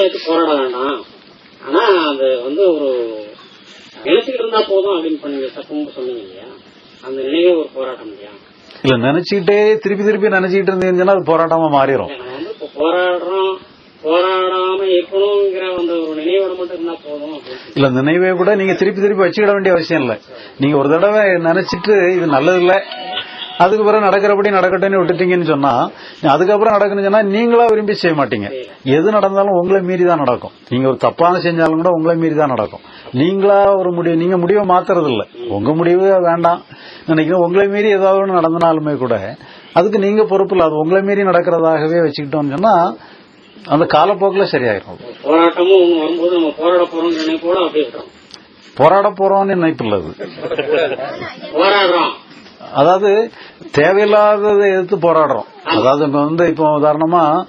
எடுத்து போராட வேண்டாம். ஆனா அது வந்து ஒரு நினைச்சுக்கிட்டு இருந்தா போதும் அப்படின்னு பண்ணி தப்புன்னு சொன்னீங்க இல்லையா? அந்த நினைவே ஒரு போராட்டம் இல்லையா? இல்ல நினைச்சுக்கிட்டே திருப்பி திருப்பி நினைச்சுக்கிட்டு இருந்தீங்கன்னா அது போராட்டமா மாறிடும் போராடுறோம். போராடாம இருக்கணுங்கிற அந்த ஒரு நினைவோட மட்டும் இருந்தா போதும் இல்ல நினைவே கூட நீங்க திருப்பி திருப்பி வச்சுக்கிட வேண்டிய அவசியம் இல்ல. நீங்க ஒரு தடவை நினைச்சிட்டு இது நல்லது இல்ல அதுக்கு பிறகு நடக்கிறபடி நடக்கட்டும்னு விட்டுட்டீங்கன்னு சொன்னா அதுக்கப்புறம் நடக்கணும்னு சொன்னா நீங்களா விரும்பி செய்ய மாட்டீங்க. எது நடந்தாலும் உங்களை மீறி தான் நடக்கும். நீங்க ஒரு தப்பான செஞ்சாலும் கூட உங்களை மீறி தான் நடக்கும். நீங்களா ஒரு முடிவு நீங்க முடிவை மாத்துறது இல்ல உங்க முடிவு வேண்டாம். நினைக்கிறேன் உங்களை மீறி ஏதாவது ஒண்ணு நடந்தனாலுமே கூட அதுக்கு நீங்க பொறுப்பு இல்ல. அது உங்களை மீறி நடக்கிறதாகவே வச்சுக்கிட்டோம்னு சொன்னா அந்த காலப்போக்குல சரியாயிரும். போராட்டமும் ஒண்ணு வரும்போது நம்ம போராட போறோம் நினைப்போட அப்படியே விட்டுறோம் போராட போறோம்னு நினைப்பு இல்ல அது. போராடுறோம். அதாவது தேவையில்லாததை எதிர்த்து போராடுறோம். அதாவது இப்ப வந்து இப்போ உதாரணமா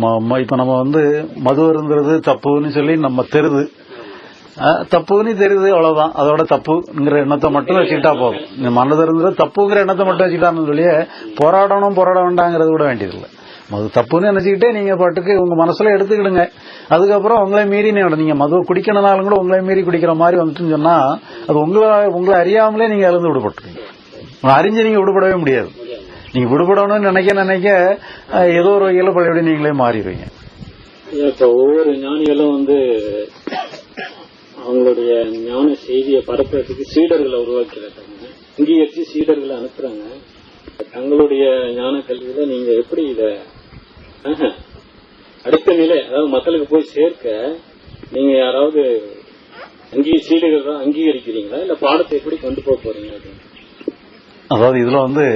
ம- ம- இப்ப நம்ம வந்து மது இருந்துறது தப்புன்னு சொல்லி நம்ம தெரியுது தப்புன்னு தெரியுது அவ்வளவுதான். அதோட தப்புங்கிற எண்ணத்தை மட்டும் வச்சுக்கிட்டா போதும். இந்த மனது இருந்தது தப்புங்கிற எண்ணத்தை மட்டும் வச்சுக்கிட்டான்னு சொல்லி போராடணும் போராட வேண்டாங்கிறது கூட வேண்டியதில்லை. மது தப்புன்னு நினைச்சுக்கிட்டே நீங்க பாட்டுக்கு உங்க மனசுல எடுத்துக்கிடுங்க. அதுக்கப்புறம் உங்களை மீறி நீங்க மது குடிக்கணும்னாலும் கூட உங்களை மீறி குடிக்கிற மாதிரி வந்துட்டுன்னு சொன்னா அது உங்களை உங்களை அறியாமலே நீங்க இழந்து விடுபட்டுருவீங்க. அறிஞ்சு நீங்க விடுபடவே முடியாது. நீங்க விடுபடணும்னு நினைக்க நினைக்க ஏதோ ஒரு வகையில பழையபடி நீங்களே மாறிடுவீங்க. ஒவ்வொரு ஞானிகளும் வந்து அவங்களுடைய ஞான செய்தியை பரப்புறதுக்கு சீடர்களை உருவாக்கிறாங்க. அங்கீகரிச்சு சீடர்களை அனுப்புறாங்க. தங்களுடைய ஞான கல்வியில நீங்க எப்படி இத அடுத்த நிலை அதாவது மக்களுக்கு போய் சேர்க்க நீங்க யாராவது அங்கீ சீடர்கள் அங்கீகரிக்கிறீங்களா? இல்ல பாடத்தை எப்படி கொண்டு போக போறீங்க அப்படின்னு அதாவது இதுல வந்து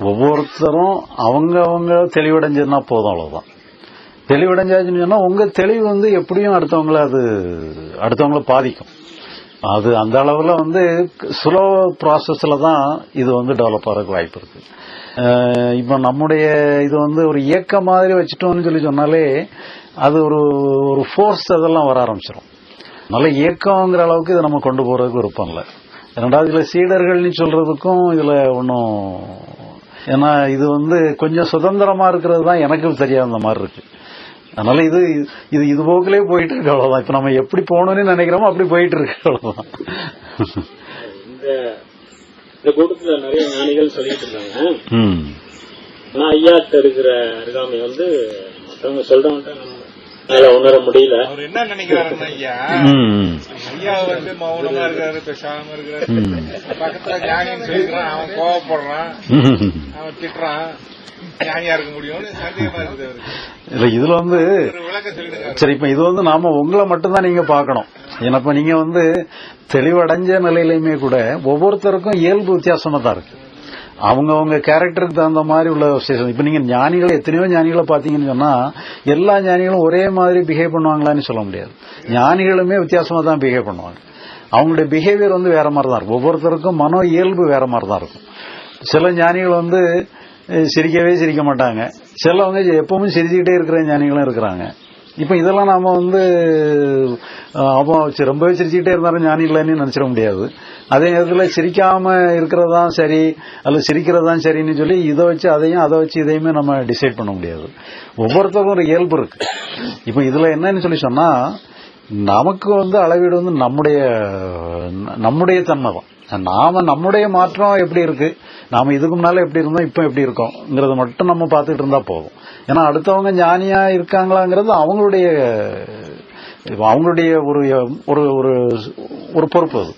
ஒவ்வொருத்தரும் அவங்க அவங்க தெளிவடைஞ்சிருந்தா போதும் அவ்வளவுதான். தெளிவடைஞ்சாச்சுன்னு சொன்னா உங்க தெளிவு வந்து எப்படியும் அடுத்தவங்கள அது அடுத்தவங்கள பாதிக்கும். அது அந்த அளவில் வந்து ஸ்லோ ப்ராசஸில் தான் இது வந்து டெவலப் ஆகிறதுக்கு வாய்ப்பு இருக்கு. இப்போ நம்முடைய இது வந்து ஒரு இயக்க மாதிரி வச்சுட்டோம்னு சொல்லி சொன்னாலே அது ஒரு ஒரு ஃபோர்ஸ் அதெல்லாம் வர ஆரம்பிச்சிடும் நல்ல இயக்கங்கிற அளவுக்கு இதை நம்ம கொண்டு போகிறதுக்கு விருப்பம் இல்லை. ரெண்டாவது இதில் சீடர்கள்னு சொல்கிறதுக்கும் இதில் ஒன்றும் ஏன்னா இது வந்து கொஞ்சம் சுதந்திரமாக இருக்கிறது தான் எனக்கு தெரியாத மாதிரி இருக்குது அதனால இது இது இது போக்கிலே போயிட்டு இருக்கு அவ்வளவுதான் இப்ப நம்ம எப்படி போகணும்னு நினைக்கிறோமோ அப்படி போயிட்டு இருக்கு அவ்வளவுதான் இந்த இந்த கூட்டத்துல நிறைய ஞானிகள் சொல்லிட்டு இருக்காங்க ம். ஆனா ஐயாட்ட இருக்கிற அருகாமை வந்து மற்றவங்க சொல்றவங்க மேல உணர முடியல அவர் என்ன நினைக்கிறாருன்னா ஐயா ம். ஐயா வந்து மௌனமா இருக்காரு பேசாம இருக்காரு. பக்கத்துல ஞானின்னு சொல்லிக்கிறான் அவன் கோவப்படுறான். அவன் திட்டுறான் இல்ல இதுல வந்து சரி இப்ப இது வந்து நாம உங்களை மட்டும்தான் நீங்க பார்க்கணும். ஏன்னா இப்ப நீங்க வந்து தெளிவடைஞ்ச நிலையிலுமே கூட ஒவ்வொருத்தருக்கும் இயல்பு வித்தியாசமா தான் இருக்கு. அவங்கவங்க கேரக்டருக்கு தகுந்த மாதிரி உள்ள விசேஷம். இப்ப நீங்க ஞானிகள் எத்தனையோ ஞானிகளை பாத்தீங்கன்னு சொன்னா எல்லா ஞானிகளும் ஒரே மாதிரி பிஹேவ் பண்ணுவாங்களான்னு சொல்ல முடியாது. ஞானிகளுமே வித்தியாசமா தான் பிஹேவ் பண்ணுவாங்க. அவங்களுடைய பிஹேவியர் வந்து வேற மாதிரி தான் இருக்கும். ஒவ்வொருத்தருக்கும் மனோ இயல்பு வேற மாதிரி தான் இருக்கும். சில ஞானிகள் வந்து சிரிக்கவே சிரிக்க மாட்டாங்க. சிலவங்க எப்பவும் சிரிச்சுக்கிட்டே இருக்கிற ஞானிகளும் இருக்கிறாங்க. இப்போ இதெல்லாம் நாம வந்து அப்போ அவன் ரொம்பவே சிரிச்சுக்கிட்டே இருந்தாலும் ஞானி இல்லைன்னு நினச்சிட முடியாது. அதே நேரத்தில் சிரிக்காம இருக்கிறது தான் சரி அல்லது சிரிக்கிறது தான் சரின்னு சொல்லி இதை வச்சு அதையும் அதை வச்சு இதையுமே நம்ம டிசைட் பண்ண முடியாது. ஒவ்வொருத்தருக்கும் ஒரு இயல்பு இருக்கு. இப்போ இதில் என்னன்னு சொல்லி சொன்னா நமக்கு வந்து அளவீடு வந்து நம்முடைய நம்முடைய தன்மை தான். நாம நம்முடைய மாற்றம் எப்படி இருக்கு? நாம இதுக்கு முன்னால எப்படி இருந்தோம் இப்ப எப்படி இருக்கோம்ங்கிறத மட்டும் நம்ம பார்த்துட்டு இருந்தா போதும். ஏன்னா அடுத்தவங்க ஞானியா இருக்காங்களாங்கிறது அவங்களுடைய அவங்களுடைய ஒரு ஒரு ஒரு ஒரு பொறுப்பு அது.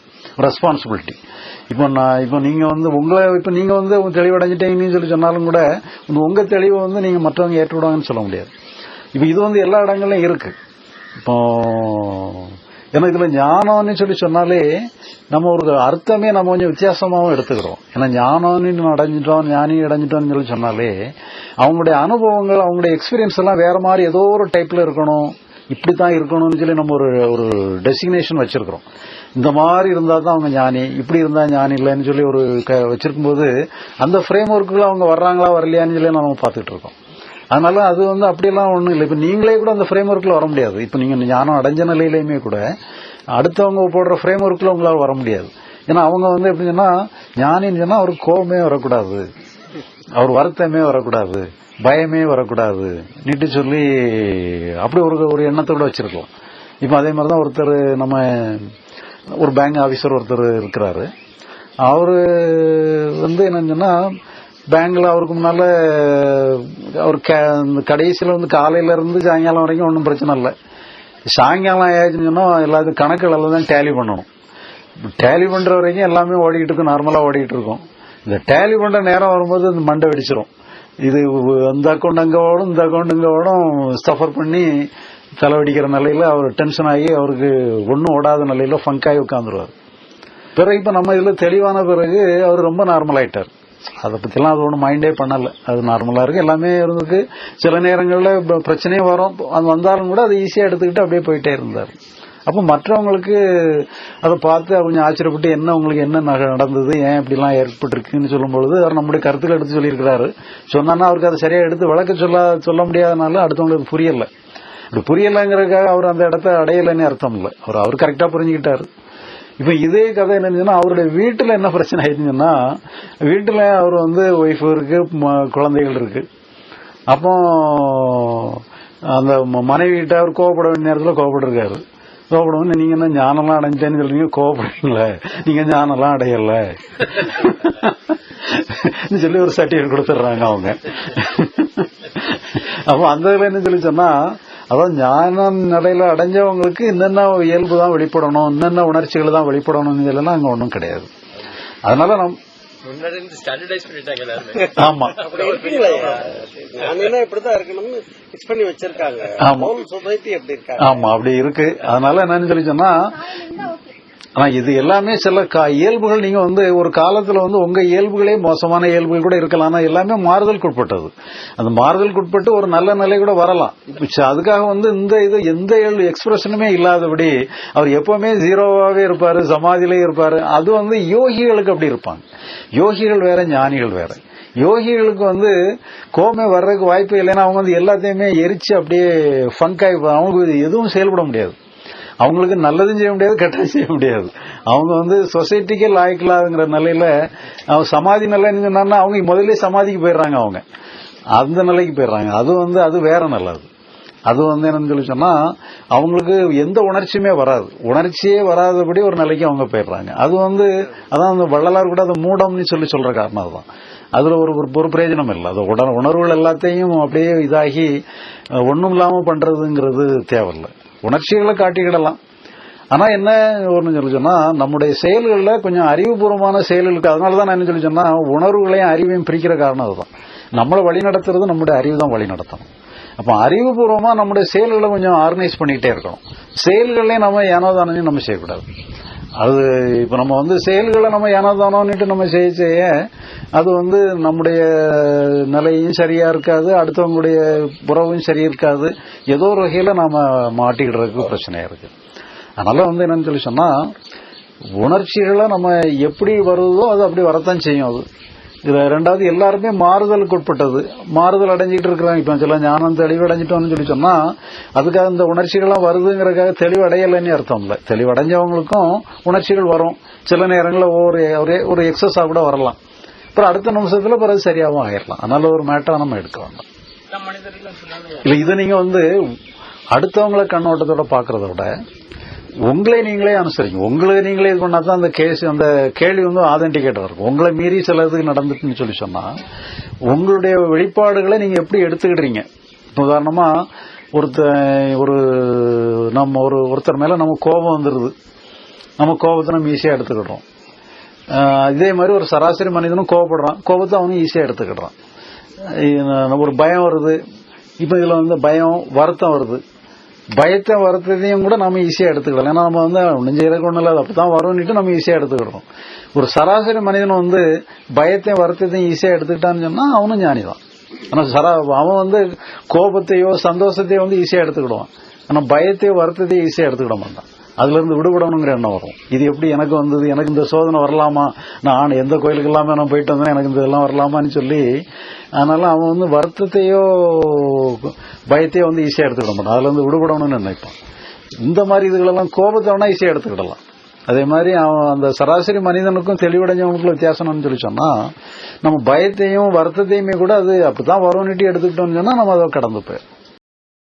ரெஸ்பான்சிபிலிட்டி இப்போ நான் இப்போ நீங்க வந்து உங்களை இப்போ நீங்க வந்து தெளிவடைஞ்சிட்டீங்கன்னு சொல்லி சொன்னாலும் கூட உங்க தெளிவை வந்து நீங்க மற்றவங்க ஏற்றுவிடுவாங்கன்னு சொல்ல முடியாது. இப்போ இது வந்து எல்லா இடங்கள்லையும் இருக்கு. இப்போ ஏன்னா இதுல ஞானம்னு சொல்லி சொன்னாலே நம்ம ஒரு அர்த்தமே நம்ம கொஞ்சம் வித்தியாசமாகவும் எடுத்துக்கிறோம். ஏன்னா ஞானம்னு அடைஞ்சிட்டோம் ஞானி அடைஞ்சிட்டோம்னு சொல்லி சொன்னாலே அவங்களுடைய அனுபவங்கள் அவங்களுடைய எக்ஸ்பீரியன்ஸ் எல்லாம் வேற மாதிரி ஏதோ ஒரு டைப்ல இருக்கணும். இப்படித்தான் இருக்கணும்னு சொல்லி நம்ம ஒரு ஒரு டெசிக்னேஷன் வச்சிருக்கிறோம். இந்த மாதிரி இருந்தா தான் அவங்க ஞானி இப்படி இருந்தா ஞானி இல்லைன்னு சொல்லி ஒரு க- வச்சிருக்கும்போது அந்த ஃப்ரேம் ஒர்க்குள்ள அவங்க வர்றாங்களா வரலையான்னு சொல்லி நம்ம பார்த்துட்டு இருக்கோம். அதனால அது வந்து அப்படியெல்லாம் ஒன்றும் இல்லை. இப்போ நீங்களே கூட அந்த ஃப்ரேம் ஒர்க்கில் வர முடியாது. இப்போ நீங்கள் ஞானம் அடைஞ்ச நிலையிலையுமே கூட அடுத்தவங்க போடுற ஃப்ரேம் ஒர்க்கில் உங்களால் வர முடியாது. ஏன்னா அவங்க வந்து எப்படின்னா ஞானின்னு சொன்னால் அவருக்கு கோபமே வரக்கூடாது. அவர் வருத்தமே வரக்கூடாது. பயமே வரக்கூடாது. நீட்டு சொல்லி அப்படி ஒரு ஒரு எண்ணத்தோட வச்சிருக்கோம் இப்போ அதே மாதிரி தான் ஒருத்தர் நம்ம ஒரு பேங்க் ஆஃபீஸர் ஒருத்தர் இருக்கிறாரு. அவர் வந்து என்னன்னு சொன்னால் பேங்க்ல அவருக்கு முன்னால் அவர் கடைசியில் வந்து காலையில இருந்து சாயங்காலம் வரைக்கும் ஒன்றும் பிரச்சனை இல்லை. சாயங்காலம் ஆயாச்சுன்னு சொன்னால் எல்லாத்தையும் கணக்குகள் எல்லாம் தான் டேலி பண்ணணும். டேலி பண்ணுற வரைக்கும் எல்லாமே ஓடிக்கிட்டு இருக்கும் நார்மலாக ஓடிக்கிட்டு இருக்கும். இந்த டேலி பண்ணுற நேரம் வரும்போது இந்த மண்டை வெடிச்சிரும். இது இந்த அக்கௌண்ட் அங்கே ஓடும் இந்த அக்கௌண்ட் இங்கே ஓடும் சஃபர் பண்ணி தலைவடிக்கிற நிலையில் அவர் டென்ஷன் ஆகி அவருக்கு ஒன்றும் ஓடாத நிலையில் ஃபங்க் ஆகி உட்காந்துருவார் பிறகு இப்போ நம்ம இதில் தெளிவான பிறகு அவர் ரொம்ப நார்மல் ஆயிட்டார். அதை பற்றிலாம் அது ஒன்றும் மைண்டே பண்ணலை. அது நார்மலாக இருக்குது எல்லாமே இருந்துக்கு சில நேரங்களில் பிரச்சனையும் வரும். அது வந்தாலும் கூட அதை ஈஸியாக எடுத்துக்கிட்டு அப்படியே போயிட்டே இருந்தார். அப்போ மற்றவங்களுக்கு அதை பார்த்து கொஞ்சம் ஆச்சரியப்பட்டு என்ன உங்களுக்கு என்ன நடந்தது? ஏன் இப்படிலாம் ஏற்பட்டிருக்குன்னு சொல்லும்பொழுது அவர் நம்முடைய கருத்துக்கள் எடுத்து சொல்லியிருக்கிறாரு. சொன்னான்னா அவருக்கு அதை சரியாக எடுத்து விளக்க சொல்ல சொல்ல முடியாதனால அடுத்தவங்களுக்கு புரியலை. இப்படி புரியலைங்கிறதுக்காக அவர் அந்த இடத்த அடையலைன்னு அர்த்தம் இல்லை. அவர் அவர் கரெக்டாக புரிஞ்சுக்கிட்டாரு. இப்ப இதே கதை என்னன்னா அவருடைய வீட்டுல என்ன பிரச்சனை ஆயிடுச்சுன்னா வீட்டுல அவர் வந்து ஒய்ஃப் இருக்கு ம- குழந்தைகள் இருக்கு. அப்போ அந்த ம- அவர் கோவப்பட வேண்டிய நேரத்துல கோவப்பட்டிருக்காரு. வந்து நீங்க என்ன ஞானம்லாம் அடைஞ்சேன்னு சொல்றீங்க? கோவப்படுறீங்களே? நீங்க ஞானம்லாம் அடையல. சொல்லி ஒரு சர்டிஃபிகேட் கொடுத்துட்றாங்க அவங்க. அப்போ அந்த இதில் என்ன சொல்லி சொன்னா அதான் ஞான நிலையில அடைஞ்சவங்களுக்கு என்னென்ன இயல்பு தான் வெளிப்படணும் என்னென்ன உணர்ச்சிகள் தான் வெளிப்படணும்னு சொல்லலாம் அங்க ஒன்றும் கிடையாது. அதனால நம் ஆமா. அப்படி இருக்கு. அதனால என்னன்னு சொல்லி சொன்னா ஆனா இது எல்லாமே சில கா- இயல்புகள் நீங்க வந்து ஒரு காலத்துல வந்து உங்க இயல்புகளே மோசமான இயல்புகள் கூட இருக்கலாம். ஆனா எல்லாமே மாறுதலுக்கு உட்பட்டது அந்த மாறுதலுக்கு உட்பட்டு ஒரு நல்ல நிலை கூட வரலாம். அதுக்காக வந்து இந்த இது எந்த எக்ஸ்பிரஷனுமே இல்லாதபடி அவர் எப்பவுமே ஜீரோவாவே இருப்பாரு சமாதியிலே இருப்பாரு. அது வந்து யோகிகளுக்கு அப்படி இருப்பாங்க. யோகிகள் வேற ஞானிகள் வேற. யோகிகளுக்கு வந்து கோமே வர்றதுக்கு வாய்ப்பு இல்லைன்னா அவங்க வந்து எல்லாத்தையுமே எரிச்சு அப்படியே ஃபங்க் ஆகி அவங்களுக்கு எதுவும் செயல்பட முடியாது. அவங்களுக்கு நல்லதும் செய்ய முடியாது கெட்டதும் செய்ய முடியாது. அவங்க வந்து சொசைட்டிக்கே லாய்க்கலாதுங்கிற நிலையில அவங்க சமாதி நிலைன்னு சொன்னாங்கன்னா அவங்க முதல்ல சமாதிக்கு போயிடுறாங்க அவங்க. அந்த நிலைக்கு போயிடுறாங்க. அது வந்து அது வேற நல்லது அது. வந்து என்னன்னு சொல்லி சொன்னா அவங்களுக்கு எந்த உணர்ச்சியுமே வராது. உணர்ச்சியே வராதபடி ஒரு நிலைக்கு அவங்க போயிடுறாங்க. அது வந்து அதான் அந்த வள்ளலார் கூட அதை மூடம்னு சொல்லி சொல்ற காரணம் அதுதான். அதுல ஒரு ஒரு- பிரயோஜனம் இல்லை. அது உடல் உணர்வுகள் எல்லாத்தையும் அப்படியே இதாகி ஒன்றும் இல்லாமல் பண்றதுங்கிறது தேவையில்லை. உணர்ச்சிகளை காட்டிக்கிடலாம். ஆனா என்ன ஒண்ணு சொல்லி சொன்னா நம்முடைய செயல்களில் கொஞ்சம் அறிவுபூர்வமான செயல்களுக்கு அதனாலதான் நான் என்ன சொல்லி சொன்னா உணர்வுகளையும் அறிவையும் பிரிக்கிற காரணம் அதுதான். நம்மளை வழி நடத்துறது நம்முடைய அறிவு தான் வழி நடத்தணும். அப்ப அறிவுபூர்வமா நம்முடைய செயல்களை கொஞ்சம் ஆர்கனைஸ் பண்ணிக்கிட்டே இருக்கணும். செயல்களையும் நம்ம ஏனோதானத்தையும் நம்ம செய்யக்கூடாது. அது இப்ப நம்ம வந்து செயல்களை நம்ம ஏனோதானோன்னுட்டு நம்ம செய்ய செய்ய அது வந்து நம்முடைய நிலையும் சரியா இருக்காது அடுத்தவங்களுடைய உறவும் சரி இருக்காது. ஏதோ ஒரு வகையில நாம மாட்டிக்கிடுறதுக்கு பிரச்சனையா இருக்கு. அதனால வந்து என்னன்னு சொல்லி சொன்னா உணர்ச்சிகளை நம்ம எப்படி வருதோ அது அப்படி வரத்தான் செய்யும் அது. இது ரெண்டாவது எல்லாருமே மாறுதலுக்கு உட்பட்டது. மாறுதல் அடைஞ்சிட்டு இருக்கிறாங்க. இப்ப சில ஞானம் தெளிவு அடைஞ்சிட்டோம்னு சொல்லி சொன்னா அதுக்காக இந்த உணர்ச்சிகள்லாம் வருதுங்கிறதுக்காக தெளிவு அடையலைன்னு அர்த்தம் இல்லை. தெளிவடைஞ்சவங்களுக்கும் உணர்ச்சிகள் வரும். சில நேரங்களில் ஒவ்வொரு ஒரே ஒரு எக்ஸஸாக கூட வரலாம். அப்புறம் அடுத்த நிமிஷத்துல பிறகு சரியாகவும் ஆயிடலாம் அதனால ஒரு மேட்டரை நம்ம எடுக்க வேண்டாம் இல்ல இதை நீங்க வந்து அடுத்தவங்களை கண்ணோட்டத்தோட பாக்குறத விட உங்களை நீங்களே அனுசரிங்க. உங்களை நீங்களே இது பண்ணா தான் அந்த கேஸ் அந்த கேள்வி வந்து ஆதென்டிகேட்டர் இருக்கும். உங்களை மீறி சில இதுக்கு நடந்துட்டுன்னு சொல்லி சொன்னா உங்களுடைய வெளிப்பாடுகளை நீங்க எப்படி எடுத்துக்கிடுறீங்க? உதாரணமாக உதாரணமா ஒருத்த ஒரு நம்ம ஒரு ஒருத்தர் மேல நம்ம கோபம் வந்துருது. நம்ம கோபத்தை நம்ம ஈஸியா எடுத்துக்கிடுறோம். இதே மாதிரி ஒரு சராசரி மனிதனும் கோவப்படுறான். கோபத்தை அவனும் ஈஸியாக எடுத்துக்கிடுறான். ஒரு பயம் வருது. இப்போ இதில் வந்து பயம் வருத்தம் வருது. பயத்தை வருத்தத்தையும் கூட நம்ம ஈஸியாக எடுத்துக்கலாம் ஏன்னா நம்ம வந்து ஒன்றும் செய்யறதுக்கு ஒன்றும் இல்லை அப்போ அப்படித்தான் வரும்னுட்டு நம்ம ஈஸியாக எடுத்துக்கிறோம் ஒரு சராசரி மனிதன் வந்து பயத்தையும் வருத்தத்தையும் ஈஸியாக எடுத்துக்கிட்டான்னு சொன்னால் அவனும் ஞானி தான் ஆனால் சரா அவன் வந்து கோபத்தையோ சந்தோஷத்தையோ வந்து ஈஸியாக எடுத்துக்கிடுவான். ஆனால் பயத்தையோ வருத்தத்தையோ ஈஸியாக எடுத்துக்கிட மாட்டான். அதுலேருந்து விடுபடணுங்கிற எண்ணம் வரும். இது எப்படி எனக்கு வந்தது? எனக்கு இந்த சோதனை வரலாமா? நான் எந்த கோயிலுக்கு எல்லாமே நான் போயிட்டு வந்தேன் எனக்கு இதெல்லாம் வரலாமான்னு சொல்லி அதனால அவன் வந்து வருத்தத்தையோ பயத்தையோ வந்து ஈஸியாக எடுத்துக்கிட மாட்டான். அதுல இருந்து விடுபடணும்னு நினைப்பான். இந்த மாதிரி இதுகளெல்லாம் கோபத்தை வேணா எடுத்துக்கிடலாம். அதே மாதிரி அவன் அந்த சராசரி மனிதனுக்கும் தெளிவடைஞ்சவனுக்குள்ள வித்தியாசம்னு சொல்லி சொன்னா நம்ம பயத்தையும் வருத்தத்தையுமே கூட அது அப்படித்தான் வரும்னுட்டு எடுத்துக்கிட்டோம்னு சொன்னா நம்ம அதை கடந்து போயிடும்